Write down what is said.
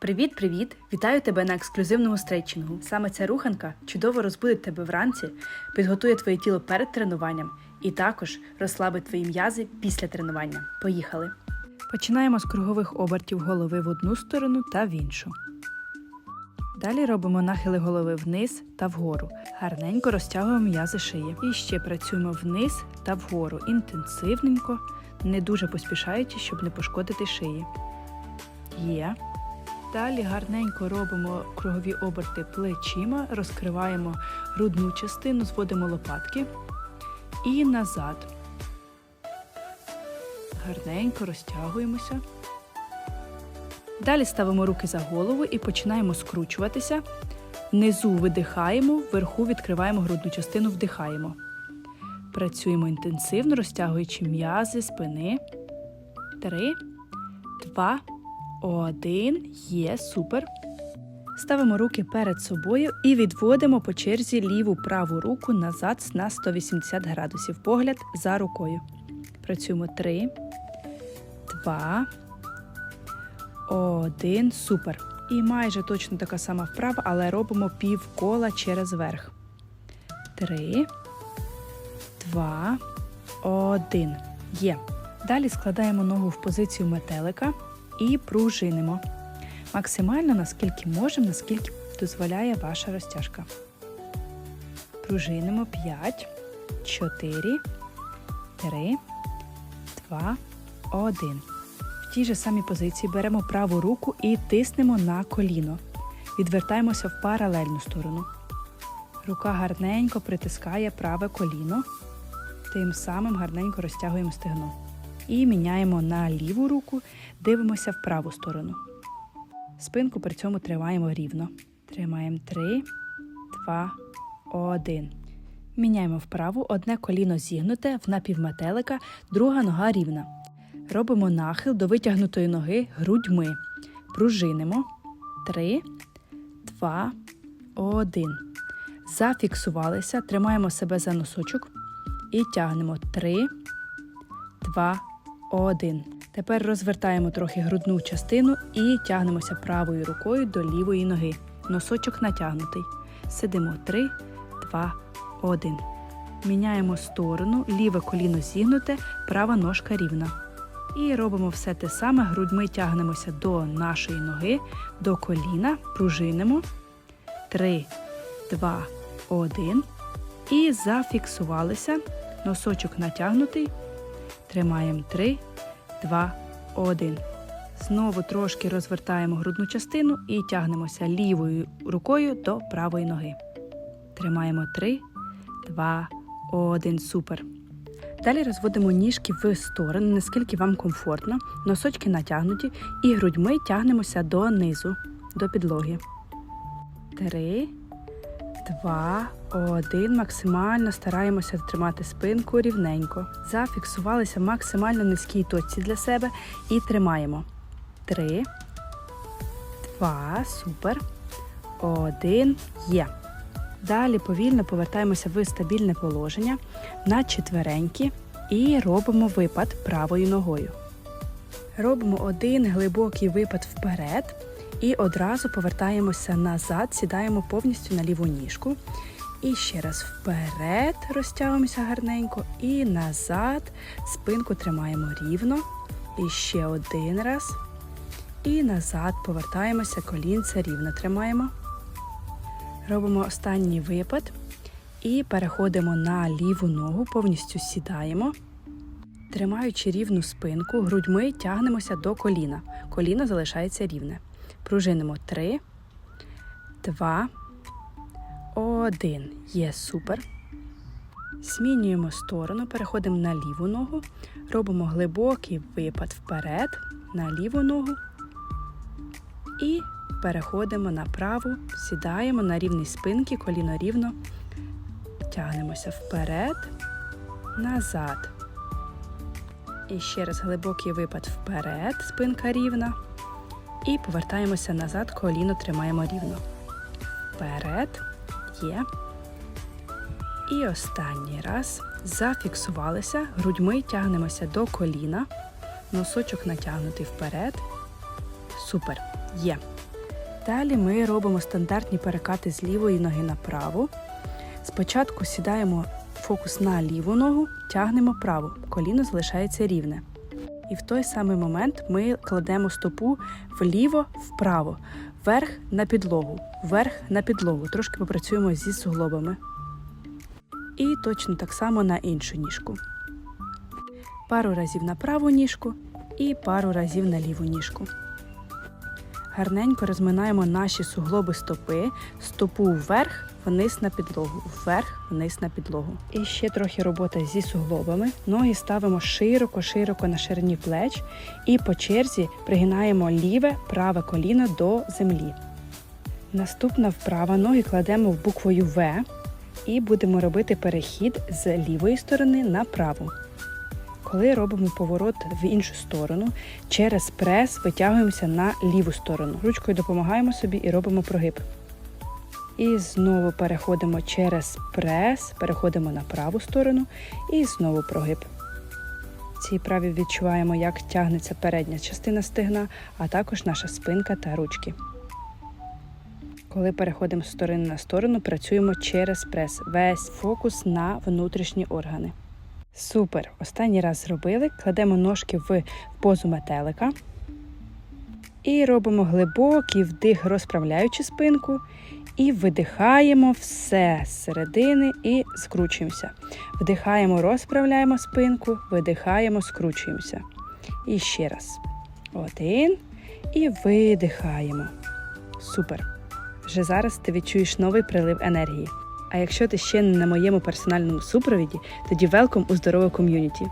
Привіт-привіт! Вітаю тебе на ексклюзивному стретчингу. Саме ця руханка чудово розбудить тебе вранці, підготує твоє тіло перед тренуванням і також розслабить твої м'язи після тренування. Поїхали! Починаємо з кругових обертів голови в одну сторону та в іншу. Далі робимо нахили голови вниз та вгору. Гарненько розтягуємо м'язи шиї. І ще працюємо вниз та вгору інтенсивненько, не дуже поспішаючи, щоб не пошкодити шиї. Є. Далі гарненько робимо кругові оберти плечима, розкриваємо грудну частину, зводимо лопатки і назад. Гарненько розтягуємося. Далі ставимо руки за голову і починаємо скручуватися. Внизу видихаємо, вверху відкриваємо грудну частину, вдихаємо. Працюємо інтенсивно, розтягуючи м'язи спини. Три, два, один. Є, супер. Ставимо руки перед собою і відводимо по черзі ліву праву руку назад на 180 градусів. Погляд за рукою. Працюємо 3, 2, 1. Супер. І майже точно така сама вправа, але робимо півкола через верх. 3, 2, 1. Є. Далі складаємо ногу в позицію метелика і пружинимо. Максимально наскільки можемо, наскільки дозволяє ваша розтяжка. Пружинимо 5, 4, 3, 2, 1. В тій же самій позиції беремо праву руку і тиснемо на коліно. Відвертаємося в паралельну сторону. Рука гарненько притискає праве коліно. Тим самим гарненько розтягуємо стегно. І міняємо на ліву руку, дивимося в праву сторону. Спинку при цьому тримаємо рівно. Тримаємо 3, 2, 1. Міняємо вправу, одне коліно зігнуте в напівметелика, друга нога рівна. Робимо нахил до витягнутої ноги грудьми. Пружинимо. 3, 2, 1. Зафіксувалися. Тримаємо себе за носочок. І тягнемо 3, 2, 1. Тепер розвертаємо трохи грудну частину і тягнемося правою рукою до лівої ноги. Носочок натягнутий. Сидимо 3, 2, 1. Міняємо сторону, ліве коліно зігнуте, права ножка рівна. І робимо все те саме. Грудьми тягнемося до нашої ноги, до коліна, пружинимо. 3, 2, 1. І зафіксувалися. Носочок натягнутий. Тримаємо 3, 2, 1. Знову трошки розвертаємо грудну частину і тягнемося лівою рукою до правої ноги. Тримаємо 3, 2, 1. Супер. Далі розводимо ніжки в сторони, наскільки вам комфортно. Носочки натягнуті і грудьми тягнемося донизу, до підлоги. 3, 2, 1. Максимально стараємося тримати спинку рівненько. Зафіксувалися в максимально низькій точці для себе і тримаємо. 3, 2, супер. 1. Є. Далі повільно повертаємося в стабільне положення на четверенькі і робимо випад правою ногою. Робимо один глибокий випад вперед і одразу повертаємося назад, сідаємо повністю на ліву ніжку. І ще раз вперед розтягуємося гарненько і назад. Спинку тримаємо рівно. І ще один раз. І назад повертаємося, колінце рівно тримаємо. Робимо останній випад і переходимо на ліву ногу, повністю сідаємо. Тримаючи рівну спинку, грудьми тягнемося до коліна. Коліно залишається рівне. Пружинимо 3, 2, 1. Є супер. Змінюємо сторону, переходимо на ліву ногу, робимо глибокий випад вперед на ліву ногу і переходимо на праву, сідаємо на рівній спинці, коліно рівно, тягнемося вперед, назад. І ще раз глибокий випад вперед, спинка рівна. І повертаємося назад, коліно тримаємо рівно. Вперед є. І останній раз зафіксувалися, грудьми тягнемося до коліна, носочок натягнутий вперед. Супер. Є. Далі ми робимо стандартні перекати з лівої ноги на праву. Спочатку сідаємо фокус на ліву ногу, тягнемо праву, коліно залишається рівне. І в той самий момент ми кладемо стопу вліво, вправо, вверх на підлогу, вверх на підлогу. Трошки попрацюємо зі суглобами. І точно так само на іншу ніжку. Пару разів на праву ніжку і пару разів на ліву ніжку. Гарненько розминаємо наші суглоби стопи, стопу вверх, вниз на підлогу, вверх, вниз на підлогу. І ще трохи роботи зі суглобами. Ноги ставимо широко-широко на ширині плеч і по черзі пригинаємо ліве, праве коліно до землі. Наступна вправа ноги кладемо в буквою В і будемо робити перехід з лівої сторони на праву. Коли робимо поворот в іншу сторону, через прес витягуємося на ліву сторону. Ручкою допомагаємо собі і робимо прогиб. І знову переходимо через прес, переходимо на праву сторону і знову прогиб. В цій праві відчуваємо, як тягнеться передня частина стегна, а також наша спинка та ручки. Коли переходимо з сторони на сторону, працюємо через прес. Весь фокус на внутрішні органи. Супер! Останній раз зробили. Кладемо ножки в позу метелика. І робимо глибокий вдих, розправляючи спинку. І видихаємо все з середини і скручуємося. Вдихаємо, розправляємо спинку, видихаємо, скручуємося. І ще раз. Один. І видихаємо. Супер! Вже зараз ти відчуєш новий прилив енергії. А якщо ти ще не на моєму персональному супровіді, тоді велком у здорове ком'юніті.